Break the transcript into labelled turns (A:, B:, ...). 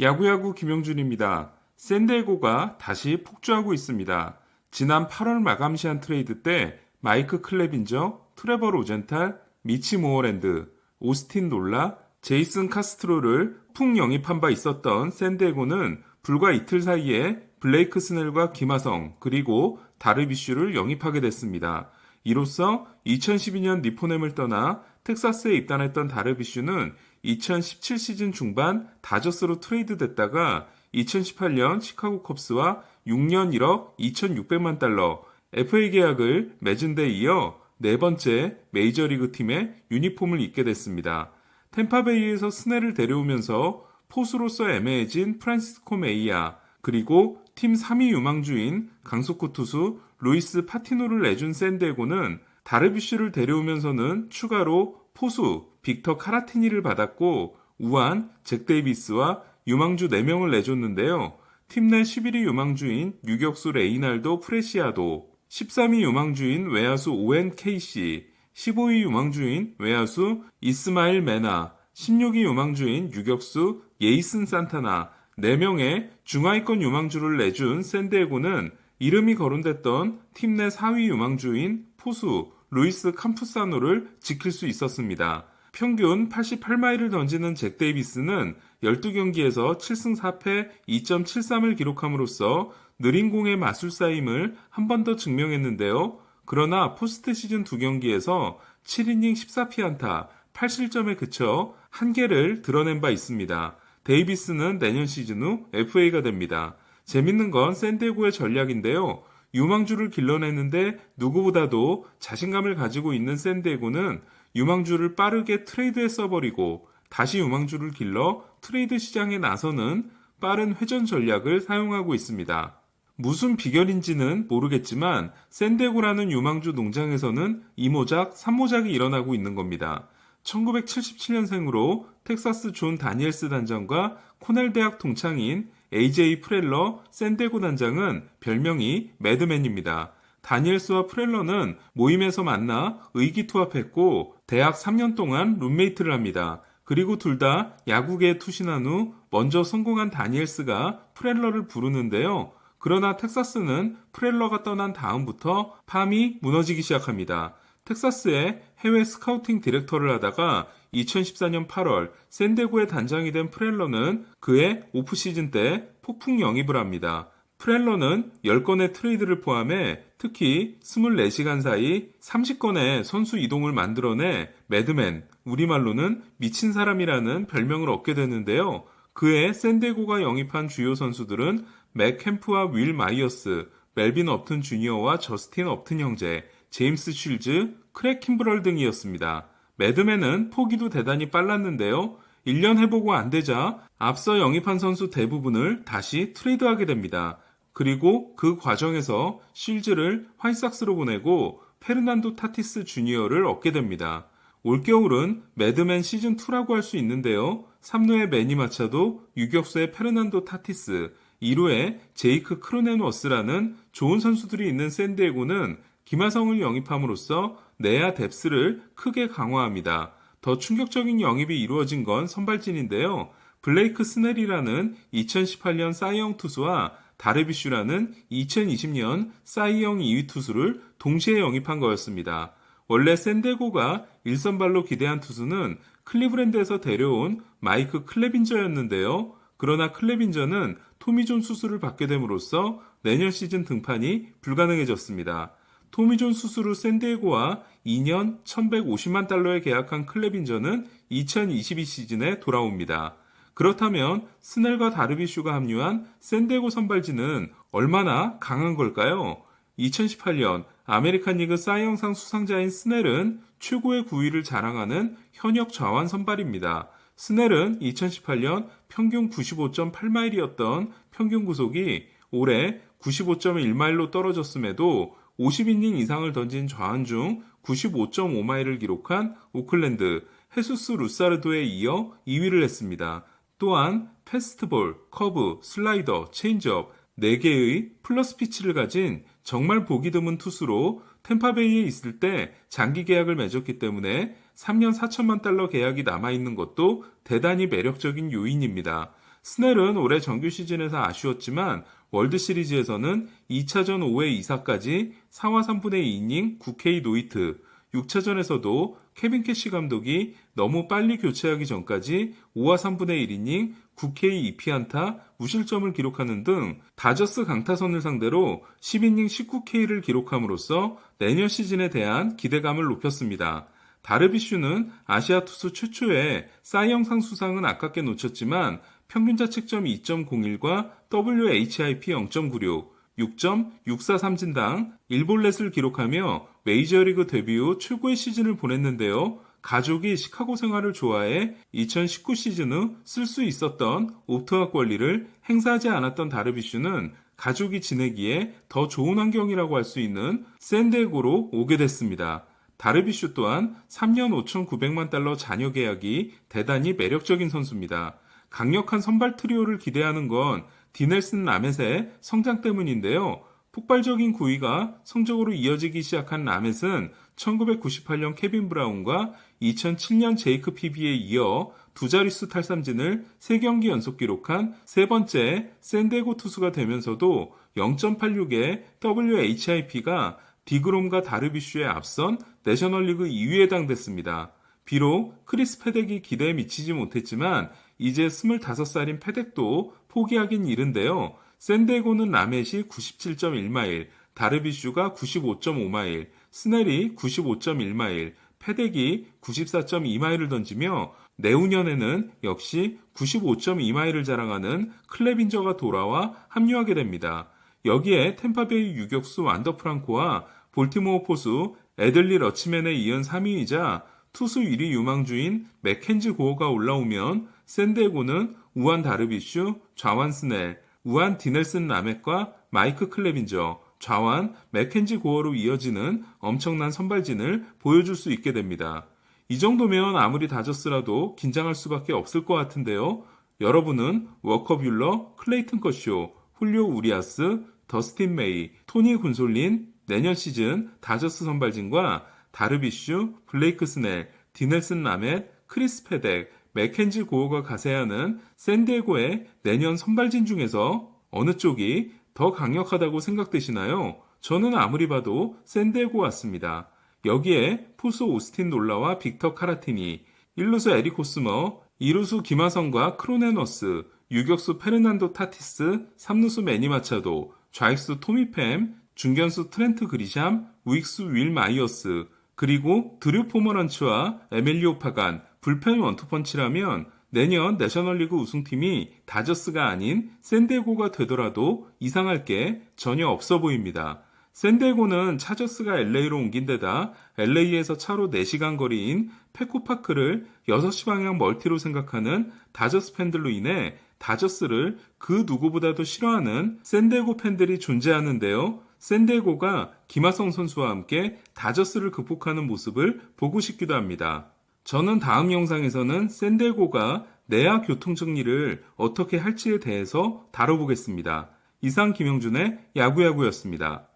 A: 야구야구 김영준입니다. 샌디에고가 다시 폭주하고 있습니다. 지난 8월 마감 시한 트레이드 때 마이크 클레빈저, 트레버 로젠탈, 미치 모어랜드, 오스틴 놀라, 제이슨 카스트로를 푹 영입한 바 있었던 샌디에고는 불과 이틀 사이에 블레이크 스넬과 김하성 그리고 다르비슈를 영입하게 됐습니다. 이로써 2012년 니포넴을 떠나 텍사스에 입단했던 다르비슈는 2017 시즌 중반 다저스로 트레이드 됐다가 2018년 시카고 컵스와 6년 1억 2,600만 달러 FA 계약을 맺은 데 이어 네 번째 메이저리그 팀의 유니폼을 입게 됐습니다. 템파베이에서 스넬을 데려오면서 포수로서 애매해진 프란시스코 메이야 그리고 팀 3위 유망주인 강속구 투수 루이스 파티노를 내준 샌디에고는 다르비슈를 데려오면서는 추가로 포수 빅터 카라티니를 받았고 우한 잭 데이비스와 유망주 4명을 내줬는데요. 팀 내 11위 유망주인 유격수 레이날도 프레시아도 13위 유망주인 외야수 오엔 케이시 15위 유망주인 외야수 이스마일 메나 16위 유망주인 유격수 예이슨 산타나 4명의 중하위권 유망주를 내준 샌디에고는 이름이 거론됐던 팀 내 4위 유망주인 포수 루이스 캄푸사노를 지킬 수 있었습니다. 평균 88마일을 던지는 잭 데이비스는 12경기에서 7승 4패 2.73을 기록함으로써 느린 공의 마술사임을 한 번 더 증명했는데요. 그러나 포스트 시즌 2경기에서 7이닝 14피안타 8실점에 그쳐 한계를 드러낸 바 있습니다. 데이비스는 내년 시즌 후 FA가 됩니다. 재밌는 건 샌디에고의 전략인데요. 유망주를 길러내는데 누구보다도 자신감을 가지고 있는 샌디에고는 유망주를 빠르게 트레이드에 써버리고 다시 유망주를 길러 트레이드 시장에 나서는 빠른 회전 전략을 사용하고 있습니다. 무슨 비결인지는 모르겠지만 샌디에고라는 유망주 농장에서는 2모작, 3모작이 일어나고 있는 겁니다. 1977년생으로 텍사스 존 다니엘스 단장과 코넬 대학 동창인 AJ 프렐러 샌디에고 단장은 별명이 매드맨입니다. 다니엘스와 프렐러는 모임에서 만나 의기투합했고 대학 3년 동안 룸메이트를 합니다. 그리고 둘 다 야구계에 투신한 후 먼저 성공한 다니엘스가 프렐러를 부르는데요. 그러나 텍사스는 프렐러가 떠난 다음부터 팜이 무너지기 시작합니다. 텍사스의 해외 스카우팅 디렉터를 하다가 2014년 8월 샌데고의 단장이 된 프렐러는 그의 오프시즌 때 폭풍 영입을 합니다. 프렐러는 10건의 트레이드를 포함해 특히 24시간 사이 30건의 선수 이동을 만들어내 매드맨, 우리말로는 미친 사람이라는 별명을 얻게 되는데요. 그의 샌데고가 영입한 주요 선수들은 맥 캠프와 윌 마이어스, 멜빈 업튼 주니어와 저스틴 업튼 형제, 제임스 쉴즈, 크랙 킴브럴 등이었습니다. 매드맨은 포기도 대단히 빨랐는데요. 1년 해보고 안 되자 앞서 영입한 선수 대부분을 다시 트레이드하게 됩니다. 그리고 그 과정에서 실즈를 화이삭스로 보내고 페르난도 타티스 주니어를 얻게 됩니다. 올겨울은 매드맨 시즌2라고 할 수 있는데요. 3루의 매니 마차도 유격수의 페르난도 타티스, 2루의 제이크 크로넨워스라는 좋은 선수들이 있는 샌디에고는 김하성을 영입함으로써 내야 뎁스를 크게 강화합니다. 더 충격적인 영입이 이루어진 건 선발진인데요. 블레이크 스넬이라는 2018년 사이영 투수와 다르비슈라는 2020년 사이영 2위 투수를 동시에 영입한 거였습니다. 원래 샌데고가 일선발로 기대한 투수는 클리브랜드에서 데려온 마이크 클레빈저였는데요. 그러나 클레빈저는 토미존 수술을 받게 됨으로써 내년 시즌 등판이 불가능해졌습니다. 토미존 수술 후 샌디에고와 2년 1150만 달러에 계약한 클레빈저는 2022 시즌에 돌아옵니다. 그렇다면 스넬과 다르비슈가 합류한 샌디에고 선발진은 얼마나 강한 걸까요? 2018년 아메리칸 리그 사이영상 수상자인 스넬은 최고의 구위를 자랑하는 현역 좌완 선발입니다. 스넬은 2018년 평균 95.8마일이었던 평균 구속이 올해 95.1마일로 떨어졌음에도 50이닝 이상을 던진 좌완 중 95.5마일을 기록한 오클랜드 헤수스 루사르도에 이어 2위를 했습니다. 또한 패스트볼, 커브, 슬라이더, 체인지업 4개의 플러스 피치를 가진 정말 보기 드문 투수로 템파베이에 있을 때 장기 계약을 맺었기 때문에 3년 4천만 달러 계약이 남아있는 것도 대단히 매력적인 요인입니다. 스넬은 올해 정규 시즌에서 아쉬웠지만 월드 시리즈에서는 2차전 5회 2사까지 4와 3분의 2이닝 9K 노이트, 6차전에서도 케빈 캐시 감독이 너무 빨리 교체하기 전까지 5와 3분의 1이닝 9K 2피안타 무실점을 기록하는 등 다저스 강타선을 상대로 10이닝 19K를 기록함으로써 내년 시즌에 대한 기대감을 높였습니다. 다르비슈는 아시아 투수 최초의 사이영상 수상은 아깝게 놓쳤지만 평균 자책점 2.01과 WHIP 0.96, 6.643진당 1볼넷을 기록하며 메이저리그 데뷔 후 최고의 시즌을 보냈는데요. 가족이 시카고 생활을 좋아해 2019 시즌 후 쓸 수 있었던 옵트와 권리를 행사하지 않았던 다르비슈는 가족이 지내기에 더 좋은 환경이라고 할 수 있는 샌디에고로 오게 됐습니다. 다르비슈 또한 3년 5,900만 달러 자녀 계약이 대단히 매력적인 선수입니다. 강력한 선발 트리오를 기대하는 건 디넬슨 라멧의 성장 때문인데요. 폭발적인 구위가 성적으로 이어지기 시작한 라멧은 1998년 케빈 브라운과 2007년 제이크 피비에 이어 두 자릿수 탈삼진을 3경기 연속 기록한 세 번째 샌데고 투수가 되면서도 0.86의 WHIP가 디그롬과 다르비슈에 앞선 내셔널리그 2위에 당됐습니다. 비록 크리스 페덱이 기대에 미치지 못했지만 이제 25살인 페덱도 포기하긴 이른데요. 샌데고는 라멧이 97.1마일, 다르비슈가 95.5마일, 스넬이 95.1마일, 페덱이 94.2마일을 던지며 내후년에는 역시 95.2마일을 자랑하는 클레빈저가 돌아와 합류하게 됩니다. 여기에 템파베이 유격수 완더 프랑코와 볼티모어 포수 애들리 러치맨에 이은 3위이자 투수 1위 유망주인 맥켄지 고어가 올라오면 샌데고는 우한 다르비슈, 좌완 스넬, 우한 디넬슨 라멧과 마이크 클레빈저, 좌완 맥켄지 고어로 이어지는 엄청난 선발진을 보여줄 수 있게 됩니다. 이 정도면 아무리 다저스라도 긴장할 수밖에 없을 것 같은데요. 여러분은 워커 뷰러, 클레이튼 커쇼, 훌리오 우리아스, 더스틴 메이, 토니 군솔린, 내년 시즌 다저스 선발진과 다르비슈, 블레이크 스넬, 디넬슨 라멧, 크리스 페덱, 맥켄지 고어가 가세하는 샌디에고의 내년 선발진 중에서 어느 쪽이 더 강력하다고 생각되시나요? 저는 아무리 봐도 샌디에고 같습니다. 여기에 포수 오스틴 놀라와 빅터 카라티니, 1루수 에릭 코스머, 2루수 김하성과 크로네너스, 유격수 페르난도 타티스, 3루수 매니 마차도, 좌익수 토미팸, 중견수 트렌트 그리샴, 우익수 윌 마이어스, 그리고 드류 포머런츠와 에멜리오 파간, 불펜 원투펀치라면 내년 내셔널리그 우승팀이 다저스가 아닌 샌디에고가 되더라도 이상할 게 전혀 없어 보입니다. 샌디에고는 차저스가 LA로 옮긴 데다 LA에서 차로 4시간 거리인 페코파크를 6시 방향 멀티로 생각하는 다저스 팬들로 인해 다저스를 그 누구보다도 싫어하는 샌디에고 팬들이 존재하는데요. 샌디에고가 김하성 선수와 함께 다저스를 극복하는 모습을 보고 싶기도 합니다. 저는 다음 영상에서는 샌디에고가 내야 교통 정리를 어떻게 할지에 대해서 다뤄보겠습니다. 이상 김영준의 야구야구였습니다.